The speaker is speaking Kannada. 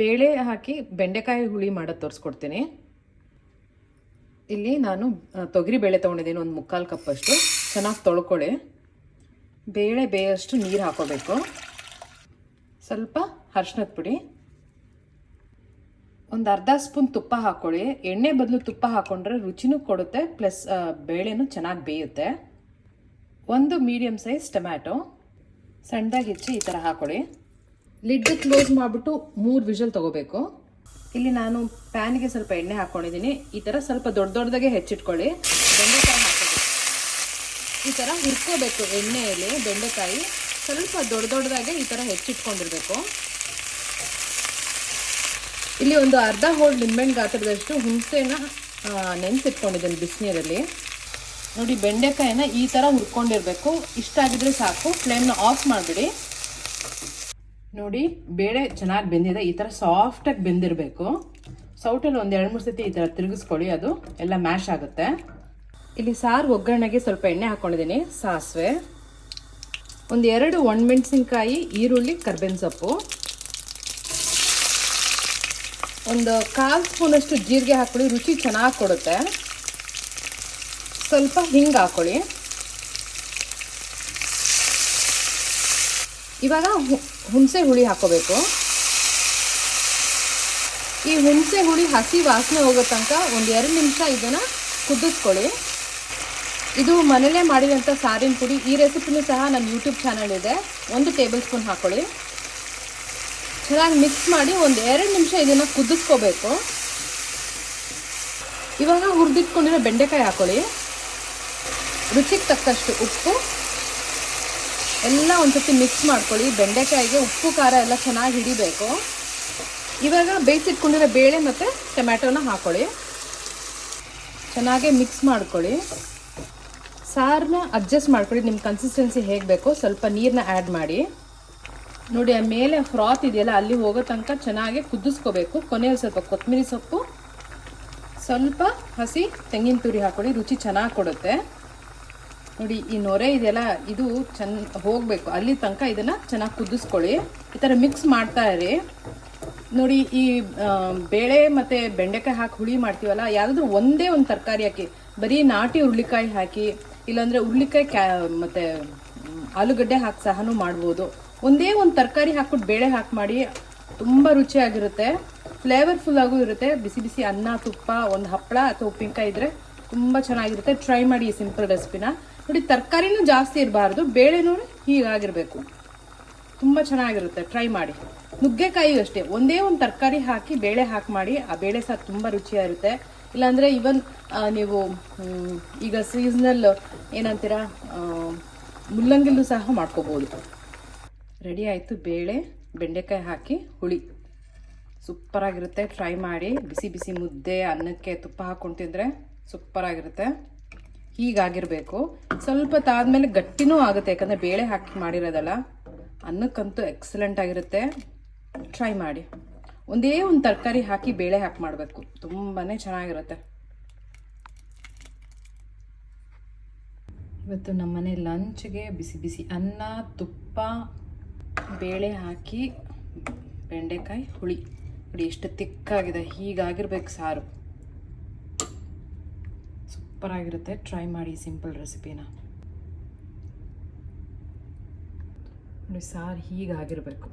ಬೇಳೆ ಹಾಕಿ ಬೆಂಡೆಕಾಯಿ ಹುಳಿ ಮಾಡೋದು ತೋರಿಸ್ಕೊಡ್ತೀನಿ. ಇಲ್ಲಿ ನಾನು ತೊಗರಿ ಬೇಳೆ ತೊಗೊಂಡಿದ್ದೀನಿ ಒಂದು ಮುಕ್ಕಾಲು ಕಪ್ಪಷ್ಟು ಚೆನ್ನಾಗಿ ತೊಳ್ಕೊಳ್ಳಿ ಬೇಳೆ ಬೇಯಷ್ಟು ನೀರು ಹಾಕೋಬೇಕು. ಸ್ವಲ್ಪ ಅರ್ಶಿನದ ಪುಡಿ. ಒಂದು ಅರ್ಧ ಸ್ಪೂನ್ ತುಪ್ಪ ಹಾಕೊಳ್ಳಿ. ಎಣ್ಣೆ ಬದಲು ತುಪ್ಪ ಹಾಕೊಂಡ್ರೆ ರುಚಿನೂ ಕೊಡುತ್ತೆ, ಪ್ಲಸ್ ಬೇಳೆನೂ ಚೆನ್ನಾಗಿ ಬೇಯುತ್ತೆ. ಒಂದು ಮೀಡಿಯಮ್ ಸೈಜ್ ಟೊಮ್ಯಾಟೊ. ಸಣ್ಣದಾಗಿ ಹೆಚ್ಚಿ ಈ ಥರ ಹಾಕೊಳ್ಳಿ. ಲಿಡ್ ಕ್ಲೋಸ್ ಮಾಡಿಬಿಟ್ಟು ಮೂರು ವಿಷಲ್ ತಗೋಬೇಕು. ಇಲ್ಲಿ ನಾನು ಪ್ಯಾನ್ಗೆ ಸ್ವಲ್ಪ ಎಣ್ಣೆ ಹಾಕ್ಕೊಂಡಿದ್ದೀನಿ ಈ ಥರ ಸ್ವಲ್ಪ ದೊಡ್ಡ ದೊಡ್ಡದಾಗೆ ಹೆಚ್ಚಿಟ್ಕೊಳ್ಳಿ. ಬೆಂಡೆಕಾಯಿ ಹಾಕೋಬೇಕು ಈ ಥರ ಹುರ್ಕೋಬೇಕು ಎಣ್ಣೆಯಲ್ಲಿ ಬೆಂಡೆಕಾಯಿ. ಸ್ವಲ್ಪ ದೊಡ್ಡ ದೊಡ್ಡದಾಗೆ ಈ ಥರ ಹೆಚ್ಚಿಟ್ಕೊಂಡಿರಬೇಕು. ಇಲ್ಲಿ ಒಂದು ಅರ್ಧ ಹೋಳು ನಿಂಬೆಹಣ್ಣು ಗಾತ್ರದಷ್ಟು ಹುಣಸೆನ ನೆನೆಸಿಟ್ಕೊಂಡಿದ್ದೀನಿ ಬಿಸಿನೀರಲ್ಲಿ. ನೋಡಿ, ಬೆಂಡೆಕಾಯಿನ ಈ ಥರ ಹುರ್ಕೊಂಡಿರಬೇಕು. ಇಷ್ಟ ಆಗಿದ್ರೆ ಸಾಕು. ಫ್ಲೇಮ್ನ ಆಫ್ ಮಾಡಿಬಿಡಿ. ನೋಡಿ ಬೇಳೆ ಚೆನ್ನಾಗಿ ಬೆಂದಿದೆ. ಈ ಥರ ಸಾಫ್ಟಾಗಿ ಬೆಂದಿರಬೇಕು. ಸೌಟಲ್ಲಿ ಒಂದು ಎರಡು, ಮೂರು ಸತಿ ಈ ಥರ ತಿರುಗಿಸ್ಕೊಳ್ಳಿ, ಅದು ಎಲ್ಲ ಮ್ಯಾಶ್ ಆಗುತ್ತೆ. ಇಲ್ಲಿ ಸಾರು ಒಗ್ಗರಣೆಗೆ ಸ್ವಲ್ಪ ಎಣ್ಣೆ ಹಾಕ್ಕೊಂಡಿದ್ದೀನಿ ಸಾಸಿವೆ. ಒಂದು ಎರಡು ಒಣಮೆಣಸಿನ್ಕಾಯಿ, ಈರುಳ್ಳಿ, ಕರ್ಬೇವಿನ ಸೊಪ್ಪು. ಒಂದು ಕಾಲು ಸ್ಪೂನಷ್ಟು ಜೀರಿಗೆ ಹಾಕ್ಕೊಳ್ಳಿ, ರುಚಿ ಚೆನ್ನಾಗಿ ಕೊಡುತ್ತೆ. ಸ್ವಲ್ಪ ಹಿಂಗೆ ಹಾಕೊಳ್ಳಿ. ಇವಾಗ ಹುಣಸೆ ಹುಳಿ ಹಾಕೋಬೇಕು. ಈ ಹುಣಸೆ ಹುಳಿ ಹಸಿ ವಾಸನೆ ಹೋಗೋ ತನಕ ಒಂದು ಎರಡು ನಿಮಿಷ ಇದನ್ನು ಕುದಿಸ್ಕೊಳ್ಳಿ. ಇದು ಮನೆಯಲ್ಲೇ ಮಾಡಿದಂಥ ಸಾರಿನ ಪುಡಿ, ಈ ರೆಸಿಪಿನೂ ಸಹ ನನ್ನ ಯೂಟ್ಯೂಬ್ ಚಾನಲ್ ಇದೆ. ಒಂದು ಟೇಬಲ್ ಸ್ಪೂನ್ ಹಾಕ್ಕೊಳ್ಳಿ ಚೆನ್ನಾಗಿ ಮಿಕ್ಸ್ ಮಾಡಿ ಒಂದು ಎರಡು ನಿಮಿಷ ಇದನ್ನು ಕುದಿಸ್ಕೋಬೇಕು. ಇವಾಗ ಹುರಿದಿಟ್ಕೊಂಡಿರೋ ಬೆಂಡೆಕಾಯಿ ಹಾಕೊಳ್ಳಿ. ರುಚಿಗೆ ತಕ್ಕಷ್ಟು ಉಪ್ಪು. ಎಲ್ಲ ಒಂದ್ಸತಿ ಮಿಕ್ಸ್ ಮಾಡ್ಕೊಳ್ಳಿ. ಬೆಂಡೆಕಾಯಿಗೆ ಉಪ್ಪು, ಖಾರ ಎಲ್ಲ ಚೆನ್ನಾಗಿ ಹಿಡಿಬೇಕು. ಇವಾಗ ಬೇಯಿಸಿಟ್ಕೊಂಡಿರೋ ಬೇಳೆ ಮತ್ತು ಟೊಮ್ಯಾಟೋನ ಹಾಕೊಳ್ಳಿ. ಚೆನ್ನಾಗೆ ಮಿಕ್ಸ್ ಮಾಡ್ಕೊಳ್ಳಿ. ಸಾರನ್ನ ಅಡ್ಜಸ್ಟ್ ಮಾಡ್ಕೊಳ್ಳಿ. ನಿಮ್ಮ ಕನ್ಸಿಸ್ಟೆನ್ಸಿ ಹೇಗೆ ಬೇಕೋ ಸ್ವಲ್ಪ ನೀರನ್ನ ಆ್ಯಡ್ ಮಾಡಿ. ನೋಡಿ, ಆ ಮೇಲೆ ಫ್ರಾತ್ ಇದೆಯಲ್ಲ, ಅಲ್ಲಿ ಹೋಗೋ ತನಕ ಚೆನ್ನಾಗಿ ಕುದಿಸ್ಕೋಬೇಕು. ಕೊನೆಯಲ್ಲಿ ಸ್ವಲ್ಪ ಕೊತ್ತಂಬರಿ ಸೊಪ್ಪು, ಸ್ವಲ್ಪ ಹಸಿ ತೆಂಗಿನ ತುರಿ ಹಾಕೊಳ್ಳಿ. ರುಚಿ ಚೆನ್ನಾಗಿ ಕೊಡುತ್ತೆ. ನೋಡಿ, ಈ ನೊರೆ ಇದೆಯಲ್ಲ, ಇದು ಚೆನ್ನ ಹೋಗಬೇಕು. ಅಲ್ಲಿ ತನಕ ಇದನ್ನು ಚೆನ್ನಾಗಿ ಕುದಿಸ್ಕೊಳ್ಳಿ. ಈ ಥರ ಮಿಕ್ಸ್ ಮಾಡ್ತಾ ಇರಿ. ನೋಡಿ, ಈ ಬೇಳೆ ಮತ್ತು ಬೆಂಡೆಕಾಯಿ ಹಾಕಿ ಹುಳಿ ಮಾಡ್ತೀವಲ್ಲ, ಯಾವುದಾದ್ರೂ ಒಂದೇ ಒಂದು ತರಕಾರಿ ಹಾಕಿ, ಬರೀ ನಾಟಿ ಹುರುಳಿಕಾಯಿ ಹಾಕಿ, ಇಲ್ಲಾಂದರೆ ಹುರುಳಿಕಾಯಿ ಕ್ಯಾ, ಮತ್ತು ಆಲೂಗಡ್ಡೆ ಹಾಕಿ ಸಹನೂ ಮಾಡ್ಬೋದು. ಒಂದೇ ಒಂದು ತರಕಾರಿ ಹಾಕ್ಬಿಟ್ಟು ಬೇಳೆ ಹಾಕಿ ಮಾಡಿ, ತುಂಬ ರುಚಿಯಾಗಿರುತ್ತೆ. ಫ್ಲೇವರ್ಫುಲ್ ಆಗೂ ಇರುತ್ತೆ. ಬಿಸಿ ಬಿಸಿ ಅನ್ನ, ತುಪ್ಪ, ಒಂದು ಹಪ್ಪಳ ಅಥವಾ ಉಪ್ಪಿನಕಾಯಿ ಇದ್ರೆ ತುಂಬ ಚೆನ್ನಾಗಿರುತ್ತೆ. ಟ್ರೈ ಮಾಡಿ ಈ ಸಿಂಪಲ್ ರೆಸಿಪಿನ ನೋಡಿ, ತರಕಾರಿನೂ ಜಾಸ್ತಿ ಇರಬಾರ್ದು. ಬೇಳೆನೂ ಹೀಗಾಗಿರಬೇಕು. ತುಂಬ ಚೆನ್ನಾಗಿರುತ್ತೆ. ಟ್ರೈ ಮಾಡಿ. ನುಗ್ಗೆಕಾಯಿ ಅಷ್ಟೇ. ಒಂದೇ ಒಂದು ತರಕಾರಿ ಹಾಕಿ ಬೇಳೆ ಹಾಕಿ ಮಾಡಿ. ಆ ಬೇಳೆ ಸಹ ತುಂಬ ರುಚಿಯಾಗಿರುತ್ತೆ. ಇಲ್ಲಾಂದರೆ ಇವನ್ ನೀವು ಈಗ ಸೀಸನಲ್ ಏನಂತೀರ ಮುಲ್ಲಂಗಿಲ್ಲೂ ಸಹ ಮಾಡ್ಕೋಬೋದು ರೆಡಿ ಆಯಿತು ಬೇಳೆ, ಬೆಂಡೆಕಾಯಿ ಹಾಕಿ, ಹುಳಿ. ಸೂಪರಾಗಿರುತ್ತೆ. ಟ್ರೈ ಮಾಡಿ. ಬಿಸಿ ಬಿಸಿ ಮುದ್ದೆ, ಅನ್ನಕ್ಕೆ ತುಪ್ಪ ಹಾಕ್ಕೊಂಡು ತಿಂದರೆ ಸೂಪರಾಗಿರುತ್ತೆ ಹೀಗಾಗಿರಬೇಕು. ಸ್ವಲ್ಪ ತಾದ್ಮೇಲೆ ಗಟ್ಟಿನೂ ಆಗುತ್ತೆ, ಯಾಕಂದರೆ ಬೇಳೆ ಹಾಕಿ ಮಾಡಿರೋದಲ್ಲ. ಅನ್ನಕ್ಕಂತೂ ಎಕ್ಸಲೆಂಟ್ ಆಗಿರುತ್ತೆ. ಟ್ರೈ ಮಾಡಿ. ಒಂದೇ ಒಂದು ತರಕಾರಿ ಹಾಕಿ ಬೇಳೆ ಹಾಕಿ ಮಾಡಬೇಕು. ತುಂಬಾ ಚೆನ್ನಾಗಿರುತ್ತೆ. ಇವತ್ತು ನಮ್ಮನೆ ಲಂಚ್ಗೆ ಬಿಸಿ ಬಿಸಿ ಅನ್ನ, ತುಪ್ಪ, ಬೇಳೆ ಹಾಕಿ, ಬೆಂಡೆಕಾಯಿ, ಹುಳಿ. ನೋಡಿ, ಎಷ್ಟು ತಿಕ್ಕಾಗಿದೆ. ಹೀಗಾಗಿರ್ಬೇಕು ಸಾರು. ಸೂಪರಾಗಿರುತ್ತೆ. ಟ್ರೈ ಮಾಡಿ ಸಿಂಪಲ್ ರೆಸಿಪಿನ ನೋಡಿ ಸಾರು ಹೀಗಾಗಿರಬೇಕು.